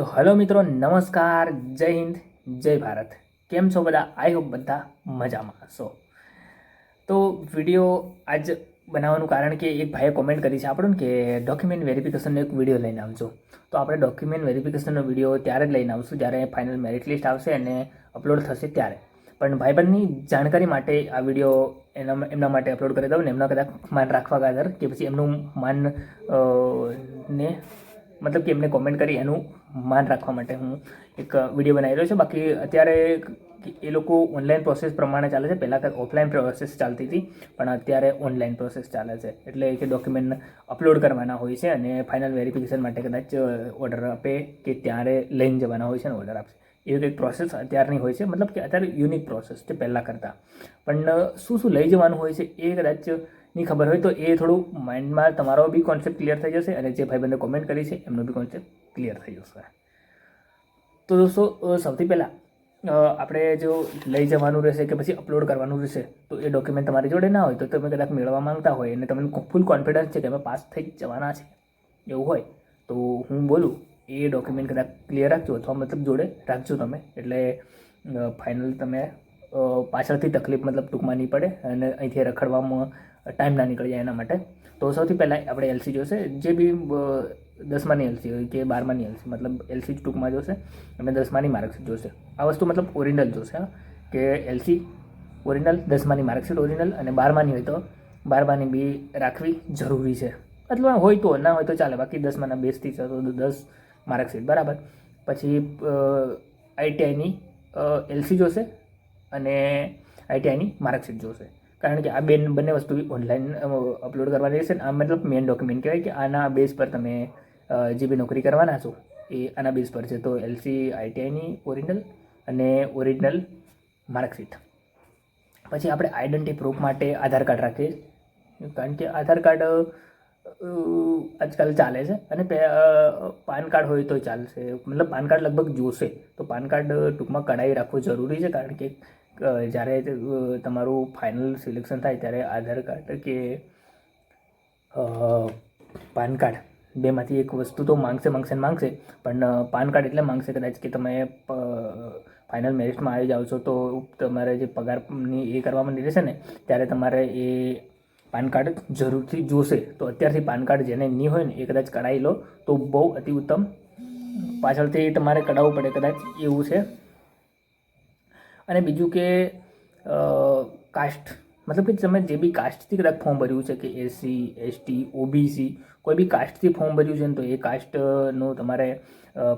તો હલો મિત્રો, નમસ્કાર, જય હિન્દ, જય ભારત. કેમ છો બધા? આઈ હોપ બધા મજામાં. હશો તો વીડિયો આજ બનાવવાનું કારણ કે એક ભાઈએ કોમેન્ટ કરી છે આપણને કે ડોક્યુમેન્ટ વેરિફિકેશનનો એક વીડિયો લઈને આવજો. તો આપણે ડોક્યુમેન્ટ વેરિફિકેશનનો વીડિયો ત્યારે જ લઈને આવશું જ્યારે ફાઇનલ મેરિટ લિસ્ટ આવશે અને અપલોડ થશે ત્યારે. પણ ભાઈબંધની જાણકારી માટે આ વીડિયો એના એમના માટે અપલોડ કરી દઉં ને એમના કદાચ માન રાખવા ખાતર કે પછી એમનું માન ને મતલબ કે એમને કોમેન્ટ કરી એનું માન રાખવા માટે હું એક વીડિયો બનાવી રહ્યો છું. બાકી અત્યારે એ લોકો ઓનલાઈન પ્રોસેસ પ્રમાણે ચાલે છે. પહેલાં ઓફલાઈન પ્રોસેસ ચાલતી હતી, પણ અત્યારે ઓનલાઈન પ્રોસેસ ચાલે છે. એટલે કે ડોક્યુમેન્ટ અપલોડ કરવાના હોય છે અને ફાઇનલ વેરિફિકેશન માટે કદાચ ઓર્ડર આપે કે ત્યારે લઈને જવાના હોય છે અને ઓર્ડર આપશે. એવી કંઈક પ્રોસેસ અત્યારની હોય છે. મતલબ કે અત્યારે યુનિક પ્રોસેસ છે, પહેલાં કરતાં. પણ શું શું લઈ જવાનું હોય છે એ કદાચ ની ખબર હોય તો એ થોડું માઇન્ડમાં તમારો બી કોન્સેપ્ટ ક્લિયર થઈ જશે અને જે ભાઈબંધે કોમેન્ટ કરી છે, એમનો બી કોન્સેપ્ટ ક્લિયર થઈ જશે. તો દોસ્તો સૌથી પહેલાં આપણે જો લઈ જવાનું રહેશે કે પછી અપલોડ કરવાનું રહેશે, તો એ ડોક્યુમેન્ટ તમારી જોડે ના હોય તો તમે કદાચ મેળવવા માંગતા હોય અને તમને ફૂલ કોન્ફિડન્સ છે કે અમે પાસ થઈ જવાના છે, એવું હોય, તો હું બોલું, એ ડોક્યુમેન્ટ કદાચ ક્લિયર રાખજો અથવા મતલબ જોડે રાખજો તમે, એટલે ફાઇનલ તમે પાછળથી તકલીફ મતલબ ટૂંકમાં નહીં પડે અને અહીંથી રખડવામાં ટાઈમ ના નીકળી જાય એના માટે. તો સૌથી પહેલાં આપણે એલસી જોશે. જે બી દસમાની એલસી હોય કે બારમાની એલસી મતલબ એલસી ટૂંકમાં જોશે અને દસમાની માર્કશીટ જોશે. આ વસ્તુ મતલબ ઓરિજિનલ જોશે કે એલસી ઓરિજિનલ, દસમાની માર્કશીટ ઓરિજિનલ અને બારમાની હોય તો બારમાની બી રાખવી જરૂરી છે. એટલે હોય તો, ના હોય તો ચાલે. બાકી દસમાના બેસથી છે તો દસ માર્કશીટ, બરાબર. પછી આઈટીઆઈની એલસી જોશે અને આઈટીઆઈની માર્કશીટ જોશે. કારણ કે આ બે બંને વસ્તુ ઓનલાઈન અપલોડ કરવાની રહેશે આ મતલબ મેઇન ડોક્યુમેન્ટ કહેવાય કે આના બેઝ પર તમે જે બી નોકરી કરવાના છો, એ આના બેઝ પર છે. તો એલસી આઈટીઆઈની ઓરિજિનલ અને ઓરિજિનલ માર્કશીટ. પછી આપણે આઈડેન્ટિટી પ્રૂફ માટે આધાર કાર્ડ રાખીએ. કારણ કે આધાર કાર્ડ આજકાલ ચાલે છે અને પાન કાર્ડ હોય તો ચાલશે. મતલબ પાન કાર્ડ લગભગ જોશે. તો પાન કાર્ડ ટૂંકમાં કઢાવી રાખવું જરૂરી છે કારણ કે જ્યારે તમારું ફાઇનલ સિલેક્શન થાય ત્યારે આધાર કાર્ડ કે પાન કાર્ડ બેમાંથી એક વસ્તુ તો માંગશે માંગશે ને માંગશે, પણ પાન કાર્ડ એટલે માંગશે કદાચ કે તમે ફાઇનલ મેરિટમાં આવી જાઓ છો તો તમારે જે પગારની એ કરવામાં રહેશે ને, ત્યારે તમારે એ પાન કાર્ડ જરૂરથી જોશે. તો અત્યારથી પાન કાર્ડ જેને નહીં હોય ને, એ કદાચ કઢાવી લો. તો બહુ અતિ ઉત્તમ. પાછળથી તમારે કઢાવવું પડે કદાચ એવું છે. અને બીજું કે કાસ્ટ મતલબ કે તમે જે બી કાસ્ટથી કદાચ ફોર્મ ભર્યું છે કે એસસી એસટી ઓબીસી કોઈ બી કાસ્ટથી ફોર્મ ભર્યું છે ને તો એ કાસ્ટનું તમારે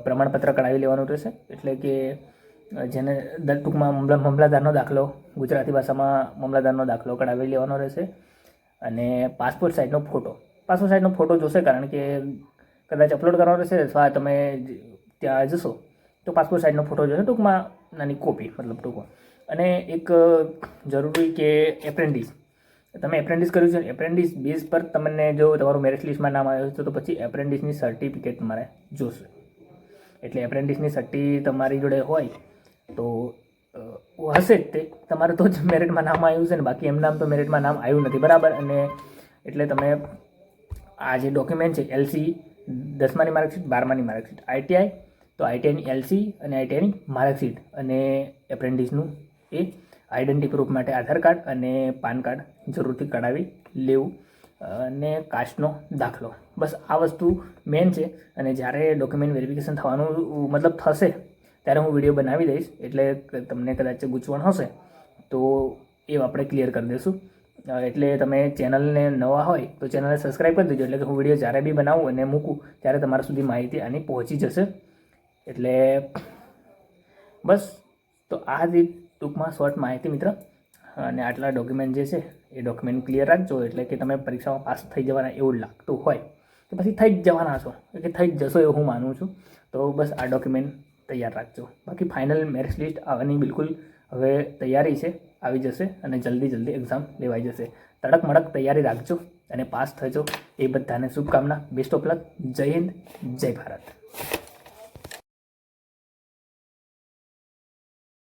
પ્રમાણપત્ર કઢાવી લેવાનું રહેશે. એટલે કે જેને ટૂંકમાં મામલા મામલાદારનો દાખલો, ગુજરાતી ભાષામાં મામલાદારનો દાખલો કઢાવી લેવાનો રહેશે. અને પાસપોર્ટ સાઇઝનો ફોટો પાસપોર્ટ સાઇઝનો ફોટો જોશે કારણ કે કદાચ અપલોડ કરવાનો રહેશે અથવા તમે ત્યાં જશો તો પાસપોર્ટ સાઇઝનો ફોટો જોશે. ટૂંકમાં નાની કોપી, મતલબ ટૂંકો. અને એક જરૂરી કે એપ્રેન્ટિસ તમે એપ્રેન્ટિસ કર્યું છે એપ્રેન્ટિસ બેઝ પર તમને જો તમારું મેરિટ લિસ્ટમાં નામ આવ્યું છે, તો પછી એપ્રેન્ટિસની સર્ટિફિકેટ તમારે જોશે. એટલે એપ્રેન્ટિસની સર્ટી તમારી જોડે હોય, તો હશે જ તે. તમારે તો જ મેરિટમાં નામ આવ્યું છે ને, બાકી એમ નામ તો મેરિટમાં નામ આવ્યું નથી. બરાબર? અને એટલે તમે આ જે ડોક્યુમેન્ટ છે એલસી દસમાની માર્કશીટ, બારમાની માર્કશીટ આઈટીઆઈ તો આઈટીઆઈની એલસી અને આઈટીઆઈની માર્કશીટ અને એપ્રેન્ટિસનું એ આઈડેન્ટિટી પ્રૂફ માટે આધાર કાર્ડ અને પાન કાર્ડ જરૂરથી કઢાવી લેવું અને કાસ્ટનો દાખલો. બસ આ વસ્તુ મેન છે અને જ્યારે ડોક્યુમેન્ટ વેરિફિકેશન થવાનું મતલબ થશે ત્યારે હું વીડિયો બનાવી દઈશ એટલે તમને કદાચ ગૂંચવણ હશે તો એ આપણે ક્લિયર કરી દઈશું. એટલે તમે ચેનલને નવા હોય તો ચેનલને સબસ્ક્રાઈબ કરી દેજો. એટલે કે હું વીડિયો જ્યારે બી બનાવું અને મૂકું ત્યારે તમારા સુધી માહિતી આની પહોંચી જશે. એટલે બસ, તો આ જ ટૂંકમાં શોર્ટ માહિતી મિત્ર. અને આટલા ડોક્યુમેન્ટ જે છે, એ ડોક્યુમેન્ટ ક્લિયર રાખજો. એટલે કે તમે પરીક્ષામાં પાસ થઈ જવાના એવું લાગતું હોય, કે પછી થઈ જ જવાના છો, કે થઈ જ જશો એવું હું માનું છું. તો બસ આ ડોક્યુમેન્ટ તૈયાર રાખજો. બાકી ફાઇનલ મેરિટ લિસ્ટ આવવાની બિલકુલ હવે તૈયારી છે, આવી જશે અને જલ્દી જલ્દી એક્ઝામ લેવાઈ જશે. તડક મડક તૈયારી રાખજો અને પાસ થજો. એ બધાને શુભકામના. બેસ્ટ ઓફ લક જય હિન્દ, જય ભારત.